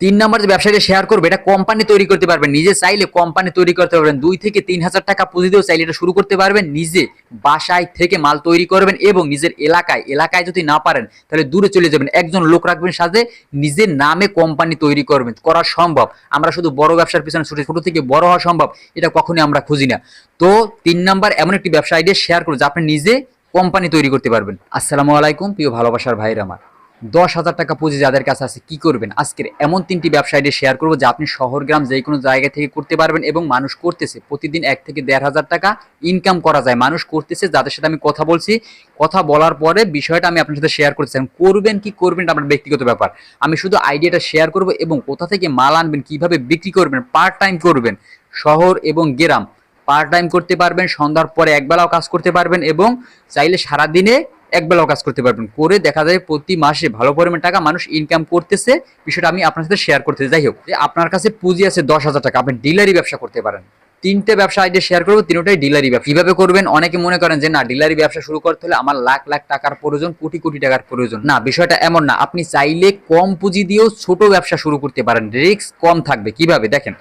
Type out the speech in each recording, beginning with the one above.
তিন নম্বর যে ব্যবসায়ীটা শেয়ার করবে, এটা কোম্পানি তৈরি করতে পারবেন। নিজে চাইলে কোম্পানি তৈরি করতে পারবেন। দুই থেকে তিন হাজার টাকা পুঁজি দিয়েও চাইলে এটা শুরু করতে পারবেন। নিজে বাসায় থেকে মাল তৈরি করবেন এবং নিজের এলাকায় এলাকায় যদি না পারেন, তাহলে দূরে চলে যাবেন। একজন লোক রাখবেন সাথে, নিজের নামে কোম্পানি তৈরি করবেন। করা সম্ভব। আমরা শুধু বড় ব্যবসার পিছনে ছুটে, ছোট থেকে বড় হওয়া সম্ভব। এটা কখনোই আমরা খুঁজি না। তো তিন নাম্বার এমন একটি ব্যবসা আইডিয়া শেয়ার করুন, যে আপনি নিজে কোম্পানি তৈরি করতে পারবেন। আসসালামু আলাইকুম, প্রিয় ভালোবাসার ভাইরা আমার। দশ হাজার টাকা পুঁজি যাদের কাছে আছে, কি করবেন? আজকের এমন তিনটি ব্যবসা আইডিয়া শেয়ার করব যে আপনি শহর, গ্রাম, যে কোনো জায়গা থেকে করতে পারবেন এবং মানুষ করতেছে। প্রতিদিন এক থেকে দেড় হাজার টাকা ইনকাম করা যায়। মানুষ করতেছে, যাদের সাথে আমি কথা বলছি, কথা বলার পরে বিষয়টা আমি আপনার সাথে শেয়ার করতে চাই করবেন কি করবেন এটা আপনার ব্যক্তিগত ব্যাপার। আমি শুধু আইডিয়াটা শেয়ার করব এবং কোথা থেকে মাল আনবেন, কীভাবে বিক্রি করবেন পার্ট টাইম করবেন, শহর এবং গ্রাম। পার্ট টাইম করতে পারবেন, সন্ধ্যার পরে একবেলাও কাজ করতে পারবেন এবং চাইলে সারাদিনে একবেলাও কাজ করতে পারবেন। করে দেখা যায় প্রতি মাসে ভালো পরিমাণ টাকা মানুষ ইনকাম করতেছে। বিষয়টা আমি আপনার সাথে শেয়ার করতে। যাই হোক, যে আপনার কাছে পুঁজি আছে দশ হাজার টাকা, আপনি ডিলারি ব্যবসা করতে পারেন। তিনটে ব্যবসা আইডিয়া শেয়ার করব, তিনটাই ডিলারি ব্যবসা। কীভাবে করবেন? অনেকে মনে করেন যে, না ডিলারি ব্যবসা শুরু করতে হলে আমার লাখ লাখ টাকার প্রয়োজন, কোটি কোটি টাকার প্রয়োজন। না, বিষয়টা এমন না। আপনি চাইলে কম পুঁজি দিয়েও ছোট ব্যবসা শুরু করতে পারেন। রিস্ক কম থাকবে। কীভাবে? দেখেন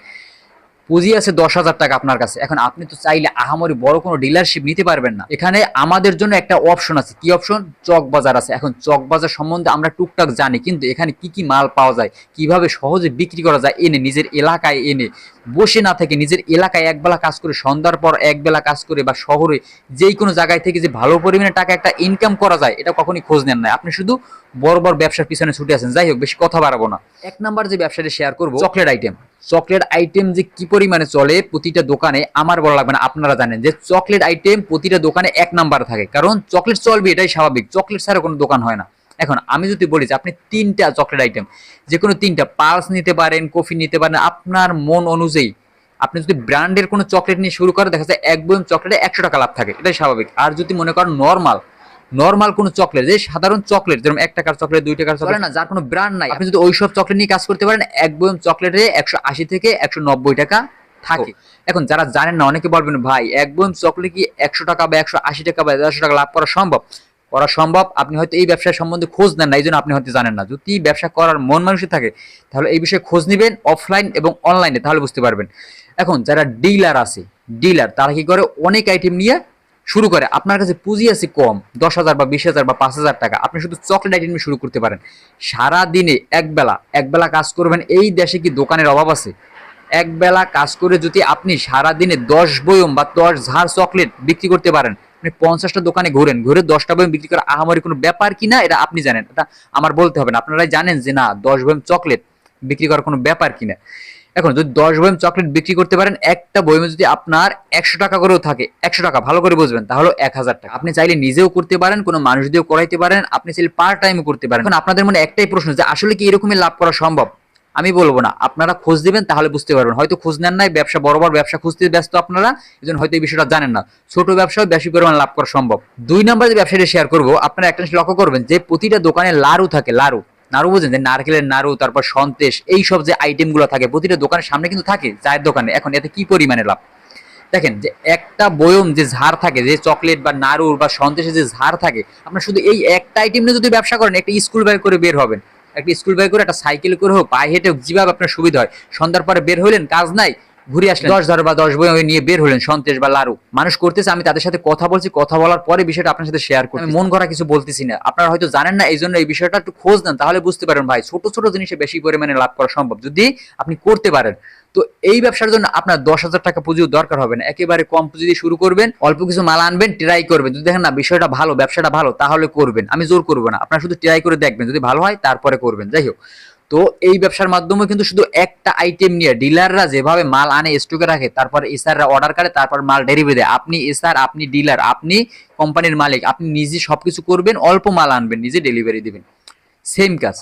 পুঁজি আছে দশ হাজার টাকা আপনার কাছে। এখন আপনি তো চাইলে আহামরি বড় কোনো ডিলারশিপ নিতে পারবেন না। এখানে আমাদের জন্য একটা অপশন আছে। কি অপশন চক বাজার আছে। এখন চক বাজার সম্বন্ধে আমরা টুকটাক জানি, কিন্তু এখানে কি কি মাল পাওয়া যায়, কীভাবে সহজে বিক্রি করা যায়, এনে নিজের এলাকায় এনে বসে না থেকে নিজের এলাকায় একবেলা কাজ করে, সন্ধ্যার পর একবেলা কাজ করে বা শহরে যেই কোনো জায়গায় থেকে যে ভালো পরিমাণে টাকা একটা ইনকাম করা যায়, এটা কখনই খোঁজ নেন না। আপনি শুধু বড় বড় ব্যবসার পিছনে ছুটে আছেন। যাই হোক, বেশি কথা বাড়াবো না। এক নাম্বার যে ব্যবসাটা শেয়ার করব চকলেট আইটেম চকলেট আইটেম যে কি পরিমাণে চলে প্রতিটা দোকানে আমার বলা লাগবে না, আপনারা জানেন যে চকলেট আইটেম প্রতিটা দোকানে এক নাম্বার থাকে। কারণ চকলেট চলবে, এটাই স্বাভাবিক। চকলেট ছাড়া কোনো দোকান হয় না। এখন আমি যদি বলি যে আপনি তিনটা চকলেট আইটেম যে কোনো তিনটা পালস নিতে পারেন কফি নিতে পারেন আপনার মন অনুযায়ী আপনি যদি ব্র্যান্ডের কোনো চকলেট নিয়ে শুরু করেন দেখা যায় এক বয়ম চকলেটে একশো টাকা লাভ থাকে এটাই স্বাভাবিক। আর যদি মনে করেন নর্মাল নর্মাল কোনো চকলেট যে সাধারণ চকলেট যেরকম এক টাকার চকলেট দুই টাকার চকলেট না যার কোনো ব্র্যান্ড নাই। আপনি যদি ওইসব চকলেট নিয়ে কাজ করতে পারেন এক বয়ম চকলেটে একশো আশি থেকে একশো নব্বই টাকা থাকে। এখন যারা জানেন না অনেকে বলবেন ভাই এক বয়ম চকলেট কি একশো টাকা বা একশো আশি টাকা বা দেড়শো টাকা লাভ করা সম্ভব? করা সম্ভব, আপনি হয়তো এই ব্যবসার সম্বন্ধে খোঁজ নেন না, এই জন্য আপনি হয়তো জানেন না। যদি ব্যবসা করার মন মানুষই থাকে, তাহলে এই বিষয়ে খোঁজ নেবেন অফলাইন এবং অনলাইনে তাহলে বুঝতে পারবেন। এখন যারা ডিলার আছে ডিলার তারা কি করে? অনেক আইটেম নিয়ে শুরু করে। আপনার কাছে পুঁজি আছে কম, দশ হাজার বা বিশ হাজার বা পাঁচ হাজার টাকা, আপনি শুধু চকলেট আইটেম শুরু করতে পারেন। সারা দিনে একবেলা একবেলা কাজ করবেন, এই দেশে কি দোকানের অভাব আছে? একবেলা কাজ করে যদি আপনি সারা দিনে দশ বয়ম বা দশ ঝাড় চকলেট বিক্রি করতে পারেন আপনি পঞ্চাশটা দোকানে ঘুরেন, ঘুরে দশটা বয়ম বিক্রি করা আহামরি কোনো ব্যাপার কি না, এটা আপনি জানেন। এটা আমার বলতে হবে না। আপনারাই জানেন যে না, দশ বয়ম চকলেট বিক্রি করার কোনো ব্যাপার কিনা এখন যদি দশ বয়ম চকলেট বিক্রি করতে পারেন, একটা বয়মে যদি আপনার একশো টাকা করেও থাকে, একশো টাকা, ভালো করে বুঝবেন তাহলে এক হাজার টাকা। আপনি চাইলে নিজেও করতে পারেন, কোনো মানুষ দিয়েও করাইতে পারেন, আপনি চাইলে পার্ট টাইমও করতে পারেন। এখন আপনাদের মনে একটাই প্রশ্ন যে, আসলে কি এরকমই লাভ করা সম্ভব? আমি বলব না। আপনারা খোঁজ দিবেন, তাহলে বুঝতে পারবেন। হয়তো খোঁজ নেন নাই, ব্যবসা বড় বড় ব্যবসা খুঁজতে ব্যস্ত আপনারা এই জন্য হয়তো এই বিষয়টা জানেন না। ছোট ব্যবসাও বেশি পরিমাণ লাভ করা সম্ভব। দুই নম্বর যে ব্যবসাটা শেয়ার করব, আপনারা একটা লক্ষ্য করবেন যে, প্রতিটা দোকানে লাড়ু থাকে লাড়ু নাড়ু বোঝেন যে, নারকেলের নাড়ু, তারপর সন্তেশ এই সব যে আইটেমগুলো থাকে, প্রতিটা দোকানের সামনে কিন্তু থাকে, চায়ের দোকানে। এখন এতে কি পরিমাণে লাভ? দেখেন যে, একটা বয়ম যে ঝাড় থাকে, যে চকলেট বা নাড়ুর বা সন্দেশের যে ঝাড় থাকে, আপনার শুধু এই একটা আইটেম নিয়ে যদি ব্যবসা করেন, একটা স্কুল ব্যাগ করে বের হবেন। একটা স্কুল ব্যাগ করে একটা সাইকেল করে হোক পায়ে হেঁটে হোক যেভাবে আপনার সুবিধা হয়। সন্ধ্যার পরে বের হলেন কাজ নাই ঘুরে আসলেন। দশ ধর বা দশ বই নিয়ে বের হলেন সন্তেশ বা লারু। মানুষ করতেছে আমি তাদের সাথে কথা বলছি কথা বলার পরে বিষয়টা আপনার সাথে শেয়ার করি মন করা কিছু বলতেছি না। আপনারা হয়তো জানেন না এই জন্য এই বিষয়টা একটু খোঁজ নেন তাহলে বুঝতে পারেন ভাই ছোট ছোট জিনিসে বেশি পরিমাণে লাভ করা সম্ভব। যদি আপনি করতে পারেন তো এই ব্যবসার জন্য আপনার দশ হাজার টাকা পুঁজিও দরকার হবে না। একেবারে কম পুঁজি দিয়ে শুরু করবেন, অল্প কিছু মাল আনবেন ট্রাই করবেন। যদি দেখেন না, বিষয়টা ভালো, ব্যবসাটা ভালো, তাহলে করবেন। আমি জোর করব না। আপনার শুধু ট্রাই করে দেখবেন, যদি ভালো হয়, তারপরে করবেন। যাই হোক, তো এই ব্যবসার মাধ্যমে কিন্তু শুধু একটা আইটেম নিয়ে ডিলাররা যেভাবে মাল আনে স্টকে রাখে, তারপর এসআররা অর্ডার করে, তারপর মাল ডেলিভারি দেয়। আপনি এসআর আপনি ডিলার আপনি কোম্পানির মালিক, আপনি নিজে সবকিছু করবেন, অল্প মাল আনবেন, নিজে ডেলিভারি দিবেন। সেম কাজ।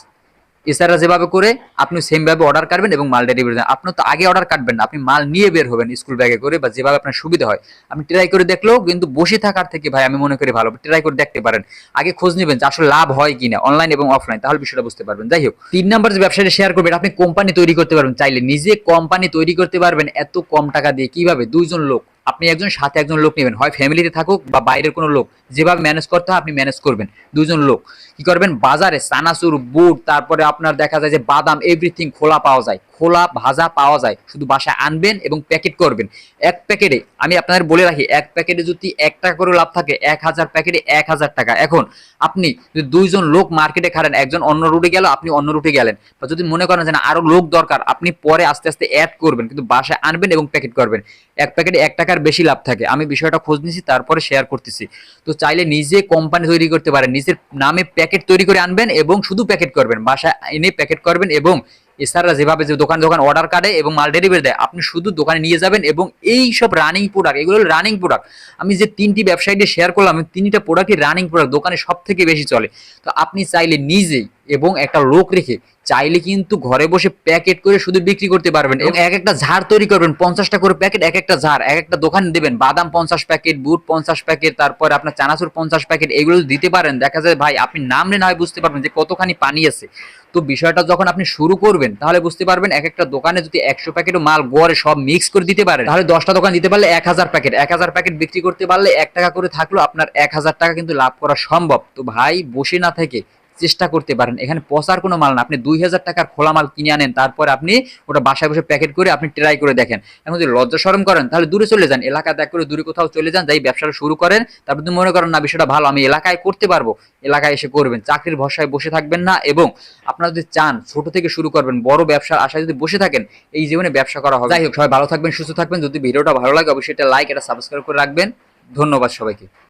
এছাড়া যেভাবে করে আপনি সেম ভাবে অর্ডার কাটবেন এবং মাল ডেলিভারি দেন। আপনি তো আগে অর্ডার কাটবেন না, আপনি মাল নিয়ে বের হবেন স্কুল ব্যাগে করে বা যেভাবে আপনার সুবিধা হয়। আপনি ট্রাই করে দেখলেও কিন্তু বসে থাকার থেকে ভাই, আমি মনে করি ভালো ট্রাই করে দেখতে পারেন। আগে খোঁজ নেবেন যে আসলে লাভ হয় কিনা অনলাইন এবং অফলাইন তাহলে বিষয়টা বুঝতে পারবেন। যাই হোক, তিন নাম্বার যে ব্যবসাটা শেয়ার করবেন, আপনি কোম্পানি তৈরি করতে পারবেন। চাইলে নিজে কোম্পানি তৈরি করতে পারবেন, এত কম টাকা দিয়ে। কীভাবে? দুইজন লোক। আপনি একজন, সাথে একজন লোক নেবেন। হয় ফ্যামিলিতে থাকুক বা বাইরের কোনো লোক, যেভাবে ম্যানেজ করতে হয় আপনি ম্যানেজ করবেন। দুজন লোক। কি করবেন? বাজারে সানাসুর বুট, তারপরে আপনার দেখা যায় যে বাদাম এভরিথিং খোলা পাওয়া যায়। খোলা, ভাজা পাওয়া যায়। শুধু বাসায় আনবেন এবং প্যাকেট করবেন। এক প্যাকেটে আমি আপনাদের বলে রাখি, এক প্যাকেটে যদি এক টাকা করে লাভ থাকে, এক হাজার প্যাকেটে এক হাজার টাকা। এখন, আপনি যদি দুইজন লোক মার্কেটে খাড়েন একজন অন্য রুটে গেল, আপনি অন্য রুটে গেলেন। বা যদি মনে করেন যে না, আরও লোক দরকার, আপনি পরে আস্তে আস্তে অ্যাড করবেন, কিন্তু বাসায় আনবেন এবং প্যাকেট করবেন। এক প্যাকেটে এক টাকার বেশি লাভ থাকে। আমি বিষয়টা খোঁজ নিয়েছি, তারপরে শেয়ার করতেছি। তো চাইলে নিজে কোম্পানি তৈরি করতে পারেন, নিজের নামে প্যাকেট তৈরি করে আনবেন এবং শুধু প্যাকেট করবেন, বাসায় এনে প্যাকেট করবেন এবং এছাড়া যেভাবে যে দোকান দোকান অর্ডার কাটে এবং মাল ডেলিভারি দেয়, আপনি শুধু দোকানে নিয়ে যাবেন এবং এই সব রানিং প্রোডাক্ট এগুলো রানিং প্রোডাক্ট আমি যে তিনটি ব্যবসায়ীদের শেয়ার করলাম তিনটা প্রোডাক্টই রানিং প্রোডাক্ট দোকানে সব থেকে বেশি চলে। তো আপনি চাইলে নিজেই এবং একটা লোক রেখে চাইলে কিন্তু ঘরে বসে প্যাকেট করে শুধু বিক্রি করতে পারবেন এবং এক একটা ঝাড় তৈরি করবেন পঞ্চাশটা করে প্যাকেট এক একটা ঝাড় এক একটা দোকান দেবেন। বাদাম পঞ্চাশ প্যাকেট বুট পঞ্চাশ প্যাকেট তারপর আপনার চানাচুর পঞ্চাশ প্যাকেট এগুলো দিতে পারেন দেখা যায় ভাই আপনি নাম না হয় বুঝতে পারবেন যে কতখানি পানি আছে। তো বিষয়টা যখন আপনি শুরু করবেন তাহলে বুঝতে পারবেন এক একটা দোকানে যদি একশো প্যাকেট মাল গড়ে সব মিক্স করে দিতে পারেন তাহলে দশটা দোকান দিতে পারলে এক হাজার প্যাকেট। এক হাজার প্যাকেট বিক্রি করতে পারলে এক টাকা করে থাকল আপনার এক হাজার টাকা কিন্তু লাভ করা সম্ভব। তো ভাই বসে না থেকে চেষ্টা করতে পারেন। এখানে পচার কোনো মাল না। আপনি দুই হাজার টাকার খোলা মাল কিনে আনেন, তারপর আপনি ওটা বাসায় বসে প্যাকেট করে আপনি ট্রাই করে দেখেন। এখন যদি লজ্জা সরম করেন, তাহলে দূরে চলে যান। এলাকা ত্যাগ করে দূরে কোথাও চলে যান, যাই ব্যবসাটা শুরু করেন। তারপর তুমি মনে করেন, না, বিষয়টা ভালো, আমি এলাকায় করতে পারব। এলাকায় এসে করবেন। চাকরির ভরসায় বসে থাকবেন না এবং আপনারা যদি চান, ছোট থেকে শুরু করবেন, বড় ব্যবসার আশায় যদি বসে থাকেন, এই জীবনে ব্যবসা করা হবে। যাই হোক, সবাই ভালো থাকবেন, সুস্থ থাকবেন। যদি ভিডিওটা ভালো লাগে, অবশ্যই এটা লাইক এটা সাবস্ক্রাইব করে রাখবেন। ধন্যবাদ সবাইকে।